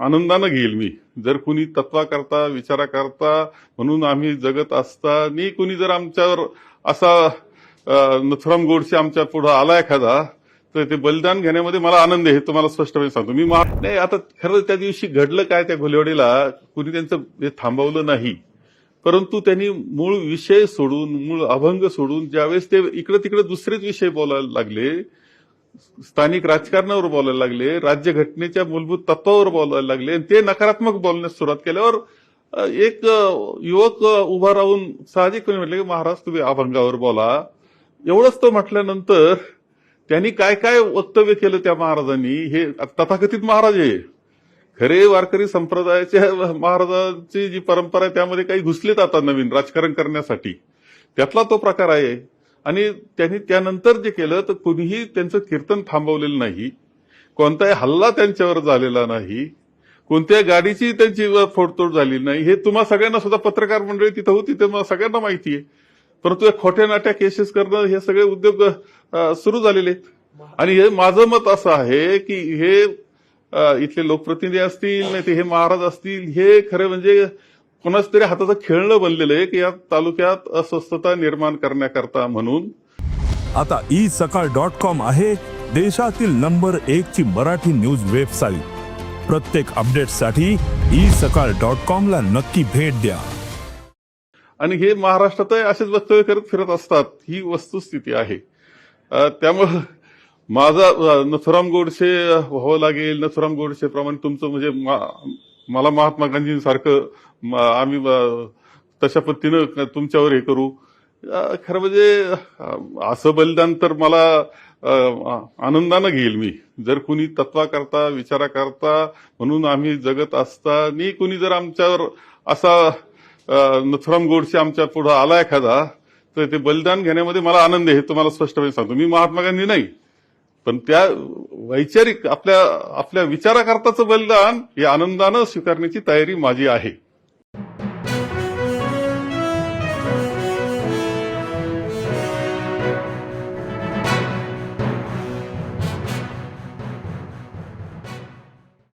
आनंदानं घेईल मी. जर कुणी तत्वा करता विचारा करता म्हणून आम्ही जगत असताना कुणी जर आमच्यावर असा नथुराम गोडसे आमच्या पुढे आला एखादा तर ते बलिदान घेण्यामध्ये मला आनंद आहे तुम्हाला स्पष्टपणे सांगतो. मी नाही आता खरं त्या दिवशी घडलं काय त्या घोलेवाडीला कुणी त्यांचं थांबवलं नाही. परंतु त्यांनी मूळ विषय सोडून मूळ अभंग सोडून ज्यावेळेस ते इकडे तिकडे दुसरेच विषय बोलायला लागले स्थानिक राजकारणावर बोलायला लागले राज्यघटनेच्या मूलभूत तत्वावर बोलायला लागले आणि ते नकारात्मक बोलण्यास सुरुवात केल्यावर एक युवक उभा राहून साहजिकपणे म्हटले की महाराज तुम्ही अभंगावर बोला. एवढंच तो म्हटल्यानंतर त्यांनी काय काय वक्तव्य केलं त्या महाराजांनी? हे तथाकथित महाराज आहे. खरे वारकरी संप्रदायाच्या महाराजांची जी परंपरा आहे त्यामध्ये काही घुसलेत आता नवीन राजकारण करण्यासाठी. त्यातला तो प्रकार आहे. आणि त्यांनी त्यानंतर जे केलं तर कुणीही त्यांचं कीर्तन थांबवलेलं नाही. कोणताही हल्ला त्यांच्यावर झालेला नाही. कोणत्या गाडीची त्यांची फोडतोड झालेली नाही. हे तुम्हा सगळ्यांना सुद्धा पत्रकार मंडळी तिथं होती ते मला सगळ्यांना माहिती आहे. परंतु या खोट्या नाट्या केसेस करणं हे सगळे उद्योग सुरू झालेले आणि हे माझं मत असं आहे की हे इथले लोकप्रतिनिधी असतील नाही ते हे महाराज असतील हे खरे म्हणजे कोणाच तरी हाताचं खेळणं बनलेलं आहे की या तालुक्यात अस्वस्थता निर्माण करण्याकरता म्हणून. आता ई सकाळ डॉट कॉम आहे देशातील नंबर एक ची मराठी न्यूज वेबसाईट. प्रत्येक अपडेटसाठी ई सकाळ डॉट कॉम ला नक्की भेट द्या. आणि हे महाराष्ट्रातही असेच वक्तव्य करत फिरत असतात ही वस्तुस्थिती आहे. त्यामुळं माझा नथुराम गोडसे व्हावं लागेल. नथुराम गोडसे प्रमाणे तुमचं म्हणजे मला महात्मा गांधींसारखं आम्ही तशा पद्धतीनं तुमच्यावर हे करू. खरं म्हणजे असं बलिदान तर मला आनंदानं घेईल मी. जर कुणी तत्वा करता विचारा करता म्हणून आम्ही जगत असताना कुणी जर आमच्यावर असा नथुराम गोडसे आमच्या पुढे आला एखादा तर ते बलिदान घेण्यामध्ये मला आनंद आहे हे तुम्हाला स्पष्टपणे सांगतो. मी महात्मा गांधी नाही. पण त्या वैचारिक आपल्या आपल्या विचाराकरताचं बलिदान हे आनंदानं स्वीकारण्याची तयारी माझी आहे.